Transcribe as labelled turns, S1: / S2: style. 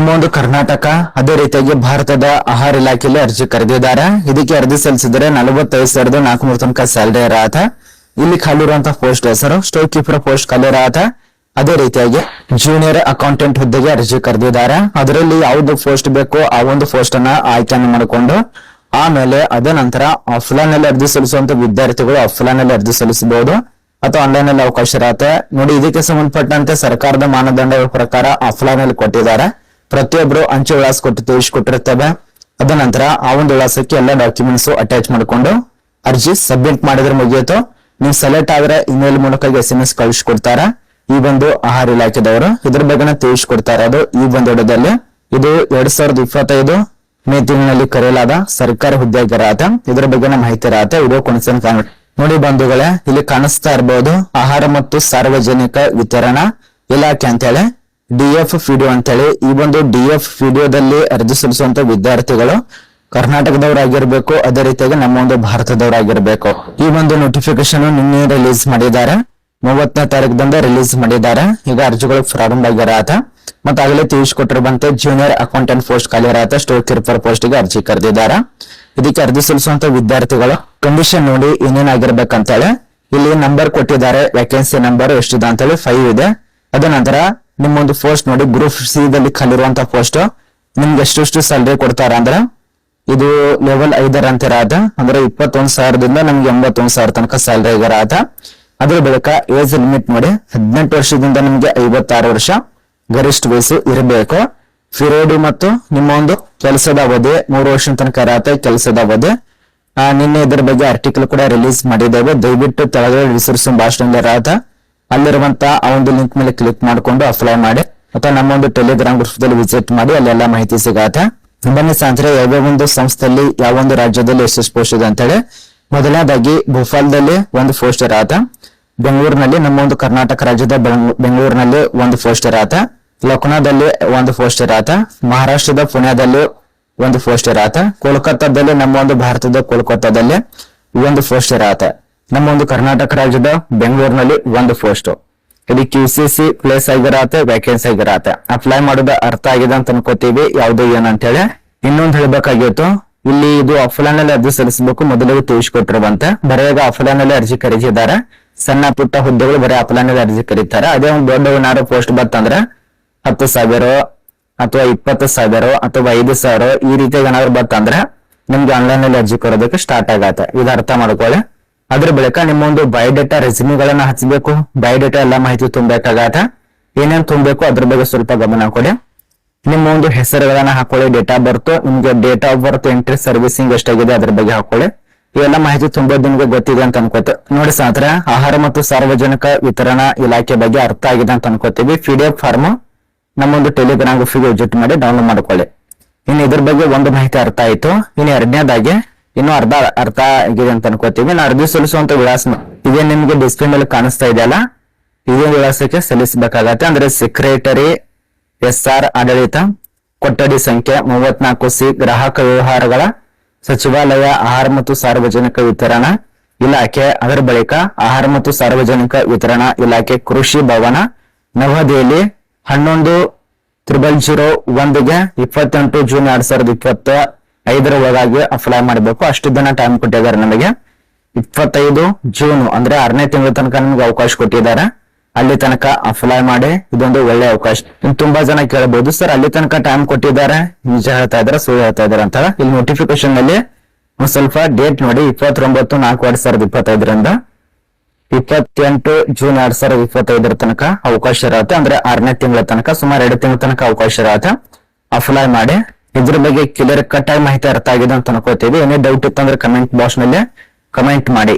S1: ನಮ್ಮ ಒಂದು ಕರ್ನಾಟಕ, ಅದೇ ರೀತಿಯಾಗಿ ಭಾರತದ ಆಹಾರ ಇಲಾಖೆಯಲ್ಲಿ ಅರ್ಜಿ ಕರೆದಿದ್ದಾರೆ. ಇದಕ್ಕೆ ಅರ್ಜಿ ಸಲ್ಲಿಸಿದರೆ ನಲವತ್ತೈದು ಸಾವಿರದ ನಾಲ್ಕುನೂರ ತನಕ ಸ್ಯಾಲರಿ ಇರತ್ತ. ಇಲ್ಲಿ ಖಾಲಿ ಇರುವಂತಹ ಪೋಸ್ಟ್ ಹೆಸರು, ಸ್ಟೋರ್ ಕೀಪರ್ ಪೋಸ್ಟ್ ಖಾಲಿ ಇರತ್ತ. ಅದೇ ರೀತಿಯಾಗಿ ಜೂನಿಯರ್ ಅಕೌಂಟೆಂಟ್ ಹುದ್ದೆಗೆ ಅರ್ಜಿ ಕರೆದಿದ್ದಾರೆ. ಅದರಲ್ಲಿ ಯಾವ್ದು ಪೋಸ್ಟ್ ಬೇಕೋ ಆ ಒಂದು ಪೋಸ್ಟ್ ಅನ್ನ ಆಯ್ಕೆಯನ್ನು ಮಾಡಿಕೊಂಡು, ಆಮೇಲೆ ಅದೇ ನಂತರ ಆಫ್ಲೈನ್ ಅಲ್ಲಿ ಅರ್ಜಿ ಸಲ್ಲಿಸುವಂತ ವಿದ್ಯಾರ್ಥಿಗಳು ಆಫ್ಲೈನ್ ಅಲ್ಲಿ ಅರ್ಜಿ ಸಲ್ಲಿಸಬಹುದು. ಅಥವಾ ಆನ್ಲೈನ್ ಅಲ್ಲಿ ಅವಕಾಶ ಇರತ್ತೆ. ನೋಡಿ, ಇದಕ್ಕೆ ಸಂಬಂಧಪಟ್ಟಂತೆ ಸರ್ಕಾರದ ಮಾನದಂಡಗಳ ಪ್ರಕಾರ ಆಫ್ಲೈನ್ ಅಲ್ಲಿ ಕೊಟ್ಟಿದ್ದಾರೆ. ಪ್ರತಿಯೊಬ್ರು ಅಂಚೆ ವಿಳಾಸ ಕೊಟ್ಟು ತಿಳಿಸ್ಕೊಟ್ಟಿರ್ತೇವೆ. ಅದ ನಂತರ ಆ ಒಂದು ವಿಳಾಸಕ್ಕೆ ಎಲ್ಲ ಡಾಕ್ಯುಮೆಂಟ್ಸ್ ಅಟ್ಯಾಚ್ ಮಾಡಿಕೊಂಡು ಅರ್ಜಿ ಸಬ್ಮಿಟ್ ಮಾಡಿದ್ರೆ ಮುಗಿಯಿತು ನೀವು ಸೆಲೆಕ್ಟ್ ಆದ್ರೆ ಇಮೇಲ್ ಮೂಲಕ ಎಸ್ ಎಂ ಎಸ್ ಕಳಿಸ್ಕೊಡ್ತಾರ. ಈ ಒಂದು ಆಹಾರ ಇಲಾಖೆದವರು ಇದ್ರ ಬಗ್ಗೆ ತಿಳಿಸ್ಕೊಡ್ತಾ ಅದು ಈ ಒಂದು ವಿಡಿಯೋದಲ್ಲಿ. ಇದು ಎರಡ್ ಸಾವಿರದ ಇಪ್ಪತ್ತೈದು ಮೇ ತಿಂಗಳಲ್ಲಿ ಕರೆಯಲಾದ ಸರ್ಕಾರಿ ಹುದ್ದೆಗಾರಾತ ಇದರ ಬಗ್ಗೆ ಮಾಹಿತಿ ರಾತ ವಿಡಿಯೋ ಕೊನೆಸನ್ ಕಾಣ ನೋಡಿ ಬಂಧುಗಳೇ, ಇಲ್ಲಿ ಕಾಣಿಸ್ತಾ ಇರಬಹುದು ಆಹಾರ ಮತ್ತು ಸಾರ್ವಜನಿಕ ವಿತರಣಾ ಇಲಾಖೆ ಅಂತೇಳಿ ಡಿಎಫ್ ಫಿಡಿಯೋ ಅಂತೇಳಿ, ಈ ಒಂದು ಡಿ ಎಫ್ ಫಿಡಿಯೋದಲ್ಲಿ ಅರ್ಜಿ ಸಲ್ಲಿಸುವಂತ ವಿದ್ಯಾರ್ಥಿಗಳು ಕರ್ನಾಟಕದವರಾಗಿರ್ಬೇಕು, ಅದೇ ರೀತಿಯಾಗಿ ನಮ್ಮ ಒಂದು ಭಾರತದವರಾಗಿರ್ಬೇಕು. ಈ ಒಂದು ನೋಟಿಫಿಕೇಶನ್ ನಿನ್ನೆ ರಿಲೀಸ್ ಮಾಡಿದ್ದಾರೆ. ಮೂವತ್ತನೇ ತಾರೀಕದಿಂದ ರಿಲೀಸ್ ಮಾಡಿದ್ದಾರೆ. ಈಗ ಅರ್ಜಿಗಳು ಪ್ರಾರಂಭ ಆಗಿರತ್ತ ಮತ್ತೆ ಆಗಲೇ ತಿಳಿಸ್ಕೊಟ್ಟಿರುವಂತೆ ಜೂನಿಯರ್ ಅಕೌಂಟೆಂಟ್ ಪೋಸ್ಟ್ ಖಾಲಿ ಇರತ್ತೆ ಸ್ಟೋರ್ ಕೀಪರ್ ಪೋಸ್ಟ್ಗೆ ಅರ್ಜಿ ಕರೆದಿದ್ದಾರೆ. ಇದಕ್ಕೆ ಅರ್ಜಿ ಸಲ್ಲಿಸುವಂತ ವಿದ್ಯಾರ್ಥಿಗಳು ಕಂಡೀಷನ್ ನೋಡಿ ಏನೇನಾಗಿರ್ಬೇಕಂತೇಳಿ ಇಲ್ಲಿ ನಂಬರ್ ಕೊಟ್ಟಿದ್ದಾರೆ. ವ್ಯಾಕೆನ್ಸಿ ನಂಬರ್ ಎಷ್ಟಿದೆ ಅಂತೇಳಿ ಫೈವ್ ಇದೆ. ಅದ ನಂತರ ನಿಮ್ಮೊಂದು ಪೋಸ್ಟ್ ನೋಡಿ ಗ್ರೂಪ್ ಸಿ ದಲ್ಲಿ ಖಾಲಿರುವಂತ ಪೋಸ್ಟ್ ನಿಮ್ಗೆ ಎಷ್ಟೆಷ್ಟು ಸ್ಯಾಲ್ರಿ ಕೊಡ್ತಾರ ಅಂದ್ರೆ, ಇದು ಲೆವೆಲ್ ಐದರ ಅಂತ ಇರತ್ತ ಅಂದ್ರೆ ಇಪ್ಪತ್ತೊಂದು ಸಾವಿರದಿಂದ ನಮ್ಗೆ ಎಂಬತ್ತೊಂದು ಸಾವಿರ ತನಕ ಸ್ಯಾಲರಿ ಇರತ್ತ ಅದ್ರ ಬಳಿಕ ಏಜ್ ಲಿಮಿಟ್ ನೋಡಿ, ಹದಿನೆಂಟು ವರ್ಷದಿಂದ ನಿಮ್ಗೆ ಐವತ್ತಾರು ವರ್ಷ ಗರಿಷ್ಠ ವಯಸ್ಸು ಇರಬೇಕು. ಫಿರೋಡಿ ಮತ್ತು ನಿಮ್ಮ ಒಂದು ಕೆಲಸದ ಅವಧಿ, ಮೂರು ವರ್ಷದ ತನಕ ಇರತ್ತೆ ಕೆಲಸದ ಅವಧಿ. ನಿನ್ನೆ ಇದರ ಬಗ್ಗೆ ಆರ್ಟಿಕಲ್ ಕೂಡ ರಿಲೀಸ್ ಮಾಡಿದ್ದೇವೆ. ದಯವಿಟ್ಟು ಕೆಳಗಡೆ ವಿಸರ್ಸೋ ಭಾಷಣ ಇರತ್ತ. ಅಲ್ಲಿರುವಂತ ಆ ಒಂದು ಲಿಂಕ್ ಮೇಲೆ ಕ್ಲಿಕ್ ಮಾಡಿಕೊಂಡು ಅಪ್ಲೈ ಮಾಡಿ ಅಥವಾ ನಮ್ಮ ಒಂದು ಟೆಲಿಗ್ರಾಮ್ ಗ್ರೂಪ್ದಲ್ಲಿ ವಿಸಿಟ್ ಮಾಡಿ ಅಲ್ಲೆಲ್ಲ ಮಾಹಿತಿ ಸಿಗತ್ತೆ. ಬನ್ನಿ ಸಾಂದ್ರೆ ಯಾವ್ಯಾವ ಒಂದು ಸಂಸ್ಥೆಯಲ್ಲಿ ಯಾವ ಒಂದು ರಾಜ್ಯದಲ್ಲಿ ಎಷ್ಟು ಪೋಸ್ಟ್ ಇದೆ ಅಂತೇಳಿ ಮೊದಲನೇದಾಗಿ ಭೋಪಾಲ್ದಲ್ಲಿ ಒಂದು ಪೋಸ್ಟರ್ ಆತ ಬೆಂಗಳೂರಿನಲ್ಲಿ ನಮ್ಮ ಒಂದು ಕರ್ನಾಟಕ ರಾಜ್ಯದ ಬೆಂಗ್- ಬೆಂಗಳೂರಿನಲ್ಲಿ ಒಂದು ಪೋಸ್ಟರ್ ಆತ ಲಕ್ನೋದಲ್ಲಿ ಒಂದು ಪೋಸ್ಟರ್ ಆತ ಮಹಾರಾಷ್ಟ್ರದ ಪುಣೆದಲ್ಲಿ ಒಂದು ಪೋಸ್ಟರ್ ಆತ ಕೋಲ್ಕತ್ತಾದಲ್ಲಿ ನಮ್ಮ ಒಂದು ಭಾರತದ ಕೋಲ್ಕತ್ತಾದಲ್ಲಿ ಒಂದು ಪೋಸ್ಟರ್ ಇರತ್ತ. ನಮ್ಮ ಒಂದು ಕರ್ನಾಟಕ ರಾಜ್ಯದ ಬೆಂಗಳೂರಿನಲ್ಲಿ ಒಂದು ಪೋಸ್ಟ್ ಇಲ್ಲಿ ಕ್ಯೂ ಸಿ ಸಿ ಪ್ಲೇಸ್ ಆಗಿರತ್ತೆ ವ್ಯಾಕೆನ್ಸಿ ಆಗಿರತ್ತೆ ಅಪ್ಲೈ ಮಾಡೋದು ಅರ್ಥ ಆಗಿದೆ ಅಂತ ಅನ್ಕೋತೀವಿ. ಯಾವ್ದು ಏನಂತೇಳಿ ಇನ್ನೊಂದು ಹೇಳ್ಬೇಕಾಗಿತ್ತು, ಇಲ್ಲಿ ಇದು ಆಫ್ಲೈನ್ ಅಲ್ಲಿ ಅರ್ಜಿ ಸಲ್ಲಿಸಬೇಕು. ಮೊದಲಿಗೆ ತಿಳಿಸಿಕೊಟ್ಟಿರುವಂತೆ. ಬರೆಯಾಗ ಆಫ್ಲೈನ್ ಅಲ್ಲಿ ಅರ್ಜಿ ಕರೀತಿದ್ದಾರೆ. ಸಣ್ಣ ಪುಟ್ಟ ಹುದ್ದೆಗಳು ಬರೀ ಆಫ್ಲೈನ್ ಅಲ್ಲಿ ಅರ್ಜಿ ಕರೀತಾರೆ. ಅದೇ ಒಂದು ದೊಡ್ಡ ಏನಾದ್ರು ಪೋಸ್ಟ್ ಬರ್ತಂದ್ರೆ ಹತ್ತು ಸಾವಿರ ಅಥವಾ ಇಪ್ಪತ್ತು ಸಾವಿರ ಅಥವಾ ಐದು ಸಾವಿರ ಈ ರೀತಿಯಾಗಿ ಏನಾದ್ರು ಬರ್ತಂದ್ರೆ ನಿಮ್ಗೆ ಆನ್ಲೈನ್ ಅಲ್ಲಿ ಅರ್ಜಿ ಕೊಡೋದಕ್ಕೆ ಸ್ಟಾರ್ಟ್ ಆಗತ್ತೆ. ಇದು ಅರ್ಥ ಮಾಡ್ಕೊಳ್ಳಿ. ಅದ್ರ ಬಳಿಕ ನಿಮ್ಮ ಒಂದು ಬಯೋಡೇಟಾ ರೆಸ್ಯೂಮ್ಗಳನ್ನ ಹಚ್ಚಬೇಕು ಬಯೋಡೇಟಾ ಎಲ್ಲ ಮಾಹಿತಿ ತುಂಬಬೇಕಾಗತ್ತ ಏನೇನು ತುಂಬಬೇಕು ಅದ್ರ ಬಗ್ಗೆ ಸ್ವಲ್ಪ ಗಮನ ಕೊಡಿ. ನಿಮ್ಮ ಒಂದು ಹೆಸರುಗಳನ್ನ ಹಾಕೊಳ್ಳಿ ಡೇಟ್ ಬರ್ತ್ ನಿಮ್ಗೆ date of birth entry servicing ಎಷ್ಟಾಗಿದೆ ಅದ್ರ ಬಗ್ಗೆ ಹಾಕೊಳ್ಳಿ. ಇವೆಲ್ಲ ಮಾಹಿತಿ ತುಂಬೋದು ನಿಮ್ಗೆ ಗೊತ್ತಿದೆ ಅಂತ ಅನ್ಕೋತೆ, ನೋಡಿ ಸಾತ್ರ ಆಹಾರ ಮತ್ತು ಸಾರ್ವಜನಿಕ ವಿತರಣಾ ಇಲಾಖೆ ಬಗ್ಗೆ ಅರ್ಥ ಆಗಿದೆ ಅಂತ ಅನ್ಕೋತೀವಿ. ಪಿ ಡಿ ಎಫ್ ಫಾರ್ಮ್ ನಮ್ಮೊಂದು ಟೆಲಿಗ್ರಾಮ್ ಗುಫಿಗೆ ವಿಸಿಟ್ ಮಾಡಿ ಡೌನ್ಲೋಡ್ ಮಾಡ್ಕೊಳ್ಳಿ. ಇನ್ನು ಇದ್ರ ಬಗ್ಗೆ ಒಂದು ಮಾಹಿತಿ ಅರ್ಥ ಆಯ್ತು. ಇನ್ನು ಎರಡನೇದಾಗಿ ಇನ್ನು ಅರ್ಧ ಅರ್ಥ ಆಗಿದೆ ಅಂತ ಅನ್ಕೋತೀವಿ. ಇನ್ನು ಅರ್ಜಿ ಸಲ್ಲಿಸುವಂತ ವಿಳಾಸ ಇದೇ ನಿಮ್ಗೆ ಡಿಸ್ಪ್ಲೇ ಮೇಲೆ ಕಾಣಿಸ್ತಾ ಇದೆಯಲ್ಲ ಇದೇ ವಿಳಾಸಕ್ಕೆ ಸಲ್ಲಿಸಬೇಕಾಗತ್ತೆ. ಅಂದ್ರೆ ಸೆಕ್ರೆಟರಿ ಎಸ್ ಆರ್ ಆಡಳಿತ, ಕೊಠಡಿ ಸಂಖ್ಯೆ, ಮೂವತ್ನಾಲ್ಕು ಸಿ, ಗ್ರಾಹಕ ವ್ಯವಹಾರಗಳ ಸಚಿವಾಲಯ, ಆಹಾರ ಮತ್ತು ಸಾರ್ವಜನಿಕ ವಿತರಣಾ ಇಲಾಖೆ, ಅದರ ಬಳಿಕ ಆಹಾರ ಮತ್ತು ಸಾರ್ವಜನಿಕ ವಿತರಣಾ ಇಲಾಖೆ, ಕೃಷಿ ಭವನ, ನವದೆಹಲಿ, ಹನ್ನೊಂದು, ತ್ರಿಬಲ್ ಜೀರೋ ಒಂದಿಗೆ ಇಪ್ಪತ್ತೆಂಟು, ಜೂನ್ ಎರಡ್ ಸಾವಿರದ ಇಪ್ಪತ್ತ ಐದರ ಒಳಗಾಗಿ ಅಪ್ಲೈ ಮಾಡಬೇಕು. ಅಷ್ಟು ದಿನ ಟೈಮ್ ಕೊಟ್ಟಿದ್ದಾರೆ ನಮಗೆ. ಇಪ್ಪತ್ತೈದು ಜೂನ್ ಅಂದ್ರೆ ಆರನೇ ತಿಂಗಳ ತನಕ ನಿಮ್ಗೆ ಅವಕಾಶ ಕೊಟ್ಟಿದ್ದಾರೆ. ಅಲ್ಲಿ ತನಕ ಅಪ್ಲೈ ಮಾಡಿ, ಇದೊಂದು ಒಳ್ಳೆ ಅವಕಾಶ. ತುಂಬಾ ಜನ ಕೇಳಬಹುದು ಸರ್, ಅಲ್ಲಿ ತನಕ ಟೈಮ್ ಕೊಟ್ಟಿದ್ದಾರೆ. ನಿಜ ಹೇಳ್ತಾ ಇದಾರೆ ಸುಳ್ಳು ಹೇಳ್ತಾ ಇದಾರೆ ಅಂತ ಇಲ್ಲಿ ನೋಟಿಫಿಕೇಶನ್ನಲ್ಲಿ ಒಂದ್ ಸ್ವಲ್ಪ ಡೇಟ್ ನೋಡಿ, ಇಪ್ಪತ್ತೊಂಬತ್ತು ನಾಲ್ಕು ಎರಡ್ ಸಾವಿರದ ಇಪ್ಪತ್ತೈದರಿಂದ ಇಪ್ಪತ್ತೆಂಟು ಜೂನ್ ಎರಡ್ ಸಾವಿರದ ಇಪ್ಪತ್ತೈದರ ತನಕ ಅವಕಾಶ ಇರತ್ತೆ. ಅಂದ್ರೆ ಆರನೇ ತಿಂಗಳ ತನಕ, ಸುಮಾರು ಎರಡು ತಿಂಗಳ ತನಕ ಅವಕಾಶ ಇರತ್ತೆ. ಅಪ್ಲೈ ಮಾಡಿ ಇದ್ರ ಬಗ್ಗೆ ಕ್ಲಿಯರ್ ಕಟ್ ಆಗಿ ಮಾಹಿತಿ ಅರ್ಥ ಆಗಿದೆ ಅಂತ ಅನ್ಕೋತೀವಿ ಏನೇ ಡೌಟ್ ಇತ್ತಂದ್ರೆ ಕಮೆಂಟ್ ಬಾಕ್ಸ್ನಲ್ಲಿ ಕಮೆಂಟ್ ಮಾಡಿ.